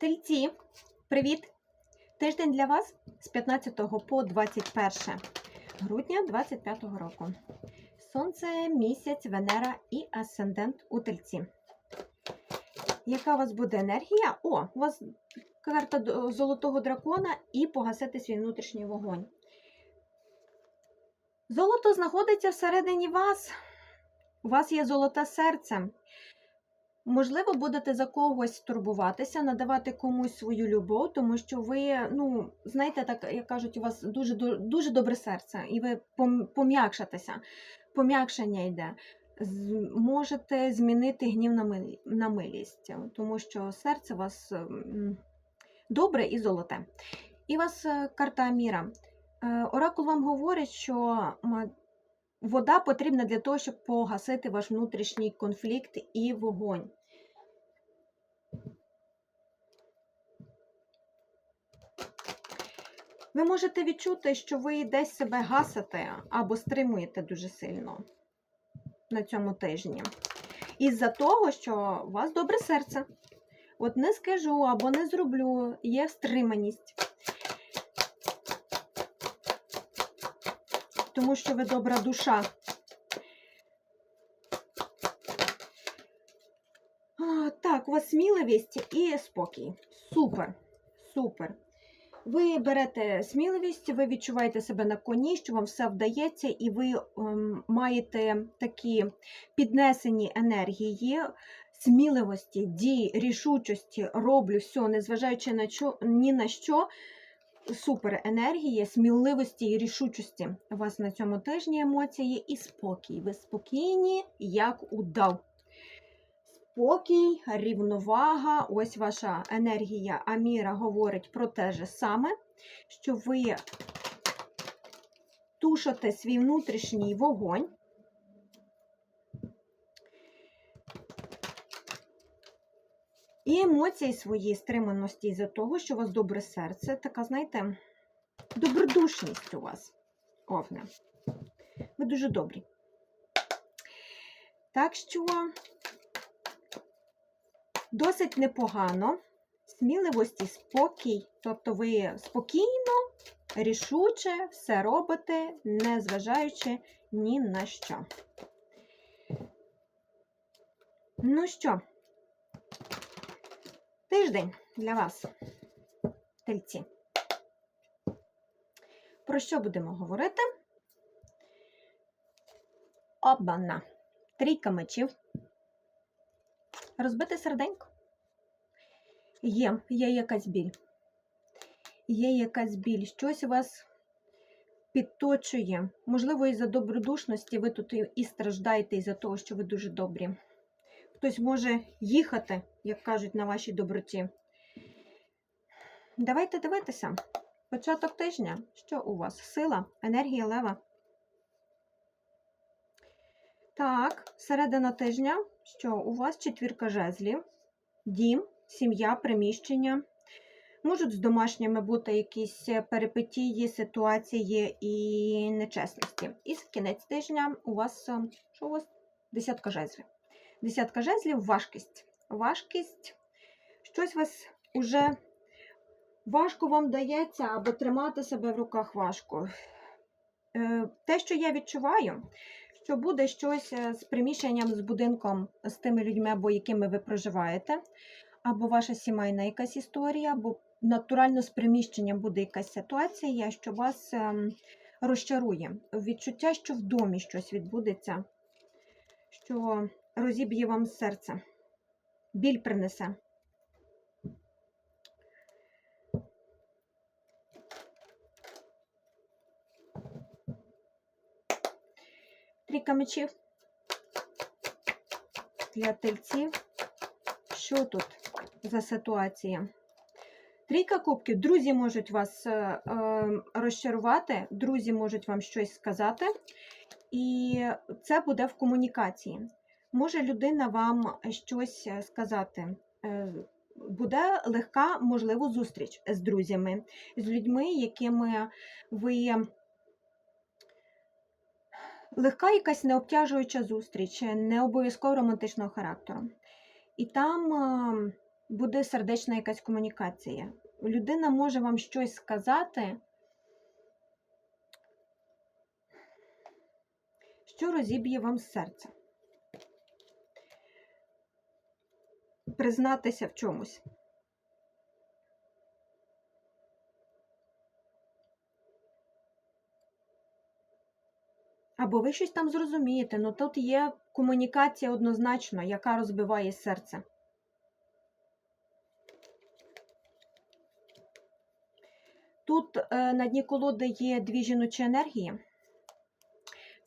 Тельці, привіт! Тиждень для вас з 15 по 21 грудня 25 року. Сонце, місяць, Венера і асцендент у тельці. Яка у вас буде енергія? О, у вас карта золотого дракона і погасити свій внутрішній вогонь. Золото знаходиться всередині вас. У вас є золоте серце. Можливо, будете за когось турбуватися, надавати комусь свою любов, тому що ви, ну, знаєте, так як кажуть, у вас дуже дуже добре серце, і ви пом- пом'якшитеся. Пом'якшення йде. Можете змінити гнів на, милість, тому що серце у вас добре і золоте. І у вас е, карта Міра. Е, Оракул вам говорить, що вода потрібна для того, щоб погасити ваш внутрішній конфлікт і вогонь. Ви можете відчути, що ви десь себе гасите або стримуєте дуже сильно на цьому тижні. Із-за того, що у вас добре серце. От не скажу або не зроблю, є стриманість. Тому що ви добра душа. Так, у вас сміливість і спокій. Супер, супер. Ви берете сміливість, ви відчуваєте себе на коні, що вам все вдається, і ви ем, маєте такі піднесені енергії, сміливості, дій, рішучості, роблю все, незважаючи на чо, ні на що. Супер енергії, сміливості і рішучості. У вас на цьому тижні емоції і спокій. Ви спокійні, як удав. Спокій, рівновага, ось ваша енергія Аміра говорить про те же саме, що ви тушите свій внутрішній вогонь. І емоції свої стриманості із-за того, що у вас добре серце, така, знаєте, добродушність у вас. Овне. Ви дуже добрі. Так що досить непогано. Сміливості, спокій. Тобто ви спокійно, рішуче все робите, не зважаючи ні на що. Ну що, тиждень для вас, тельці. Про що будемо говорити? Обана. Трійка мечів. Розбите серденько. Є, є якась біль. Є якась біль. Щось вас підточує. Можливо, із-за добродушності ви тут і- страждаєте із-за того, що ви дуже добрі. Хтось може їхати, як кажуть, на вашій доброті. Давайте дивитися. Початок тижня. Що у вас? Сила, енергія лева. Так, середина тижня. Що у вас четвірка жезлів, дім, сім'я, приміщення. Можуть з домашніми бути якісь перипетії, ситуації і нечесності. І з кінець тижня у вас е, що у вас? Десятка жезлів. Десятка жезлів важкість. Важкість. Щось вас уже важко вам дається, або тримати себе в руках важко. Е, Те, що я відчуваю, що буде щось е, з приміщенням, з будинком, з тими людьми, або якими ви проживаєте, або ваша сімейна якась історія, або натурально з приміщенням буде якась ситуація, що вас ем, розчарує. Відчуття, що в домі щось відбудеться, що розіб'є вам серце, біль принесе. Трійка мечів для тельців. Що тут за ситуація? Трійка кубків. Друзі можуть вас е, е, розчарувати, друзі можуть вам щось сказати, і це буде в комунікації. Може людина вам щось сказати. Е, Буде легка, можливо, зустріч з друзями, з людьми, якими ви легка якась необтяжуюча зустріч, не обов'язково романтичного характеру. І там е, буде сердечна якась комунікація. Людина може вам щось сказати, що розіб'є вам серце. Признатися в чомусь. Або ви щось там зрозумієте, але тут є комунікація однозначно, яка розбиває серце. Тут е, на дні колоди є дві жіночі енергії.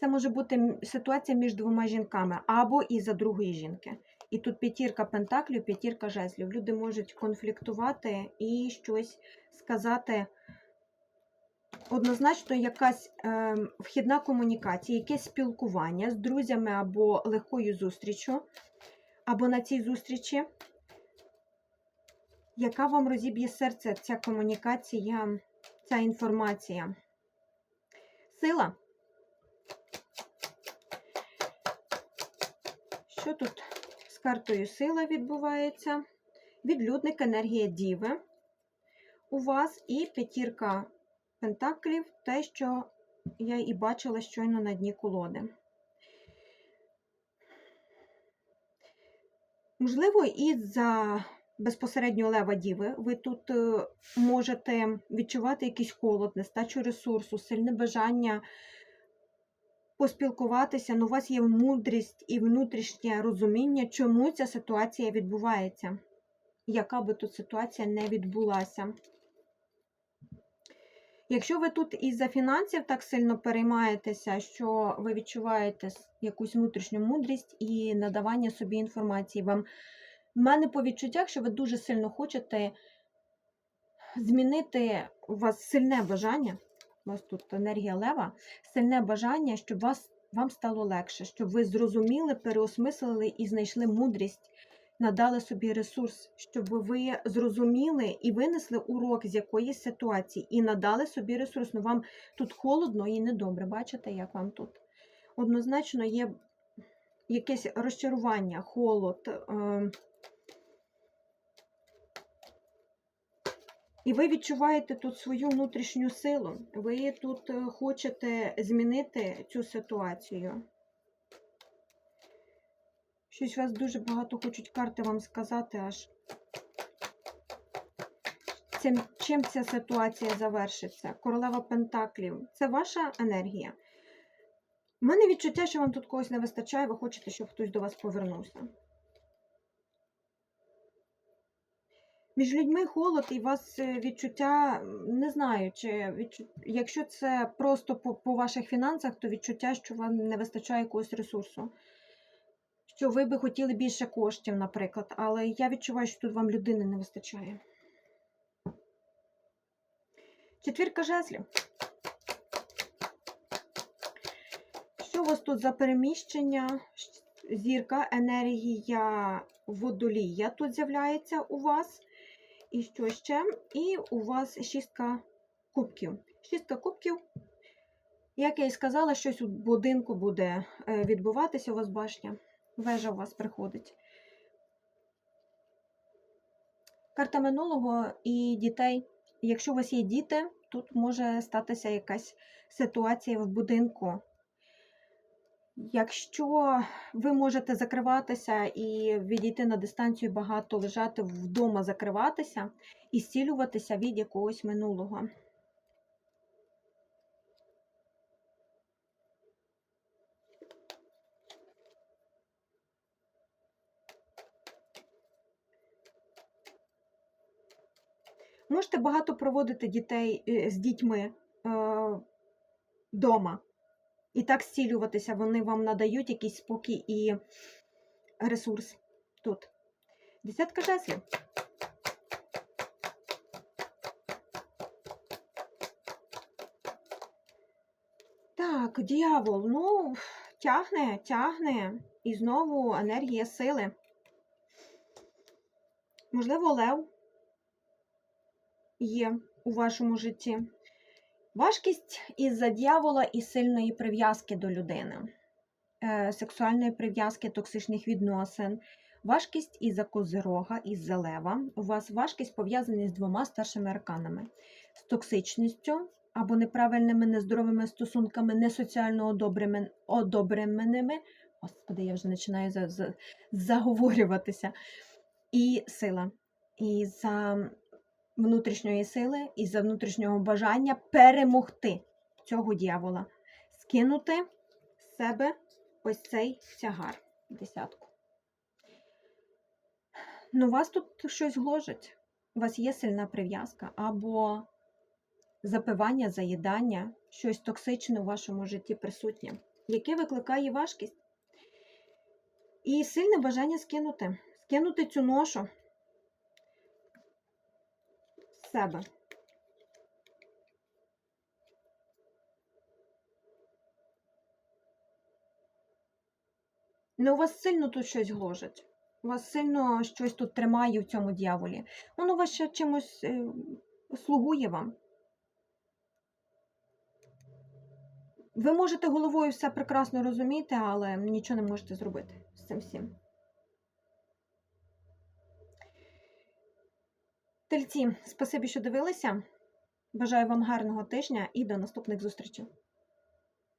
Це може бути ситуація між двома жінками або із-за другої жінки. І тут п'ятірка пентаклів, п'ятірка жезлів. Люди можуть конфліктувати і щось сказати. Однозначно, якась е, вхідна комунікація, якесь спілкування з друзями або легкою зустрічю, або на цій зустрічі, яка вам розіб'є серце, ця комунікація, ця інформація. Сила. Що тут з картою сила відбувається? Відлюдник, енергія діви у вас і п'ятірка пентаклів, те, що я і бачила щойно на дні колоди. Можливо, із-за безпосередньо лева діви ви тут е, можете відчувати якийсь холод, нестачу ресурсу, сильне бажання поспілкуватися, але у вас є мудрість і внутрішнє розуміння, чому ця ситуація відбувається, яка би тут ситуація не відбулася. Якщо ви тут із-за фінансів так сильно переймаєтеся, що ви відчуваєте якусь внутрішню мудрість і надавання собі інформації, вам в мене по відчуттях, що ви дуже сильно хочете змінити у вас сильне бажання, у вас тут енергія лева, сильне бажання, щоб вас, вам стало легше, щоб ви зрозуміли, переосмислили і знайшли мудрість, надали собі ресурс, щоб ви зрозуміли і винесли урок з якоїсь ситуації, і надали собі ресурс. Ну вам тут холодно і недобре. Бачите, як вам тут? Однозначно є якесь розчарування, холод. Е- І ви відчуваєте тут свою внутрішню силу. Ви тут е, хочете змінити цю ситуацію. Щось вас дуже багато хочуть карти вам сказати аж. Цим, чим ця ситуація завершиться? Королева Пентаклів. Це ваша енергія. У мене відчуття, що вам тут когось не вистачає, ви хочете, щоб хтось до вас повернувся. Між людьми холод і у вас е, відчуття, не знаю, чи відчу... якщо це просто по, по ваших фінансах, то відчуття, що вам не вистачає якогось ресурсу. Що ви би хотіли більше коштів, наприклад, але я відчуваю, що тут вам людини не вистачає. Четвірка жезлів. Що у вас тут за переміщення? Зірка, енергія водолія тут з'являється у вас. І що ще? І у вас шістка кубків. Шістка кубків. Як я і сказала, щось у будинку буде е, відбуватися, у вас башня. Вежа у вас приходить. Карта минулого і дітей. Якщо у вас є діти, тут може статися якась ситуація в будинку. Якщо ви можете закриватися і відійти на дистанцію багато лежати вдома, закриватися і зцілюватися від якогось минулого. Можете багато проводити дітей е, з дітьми вдома. І так зцілюватися, вони вам надають якийсь спокій і ресурс тут. Десятка жезлів. Так, дьявол, ну, тягне, тягне. І знову енергія сили. Можливо, лев є у вашому житті. Важкість із-за дьявола і сильної прив'язки до людини, е, сексуальної прив'язки, токсичних відносин. Важкість із-за козирога, із-за лева. У вас важкість пов'язана з двома старшими арканами: з токсичністю або неправильними нездоровими стосунками, не соціально одобреними. Господи, я вже починаю за, за, заговорюватися. І сила. І за внутрішньої сили, і за внутрішнього бажання перемогти цього дьявола, скинути з себе ось цей тягар. Десятку. Ну, вас тут щось гложить. У вас є сильна прив'язка або запивання, заїдання, щось токсичне у вашому житті присутнє, яке викликає важкість. І сильне бажання скинути, скинути цю ношу себе. Ну, у вас сильно тут щось гложить. У вас сильно щось тут тримає в цьому дьяволі. Воно вас ще чимось е, слугує вам. Ви можете головою все прекрасно розуміти, але нічого не можете зробити з цим всім. Тельці, спасибі, що дивилися. Бажаю вам гарного тижня і до наступних зустрічей.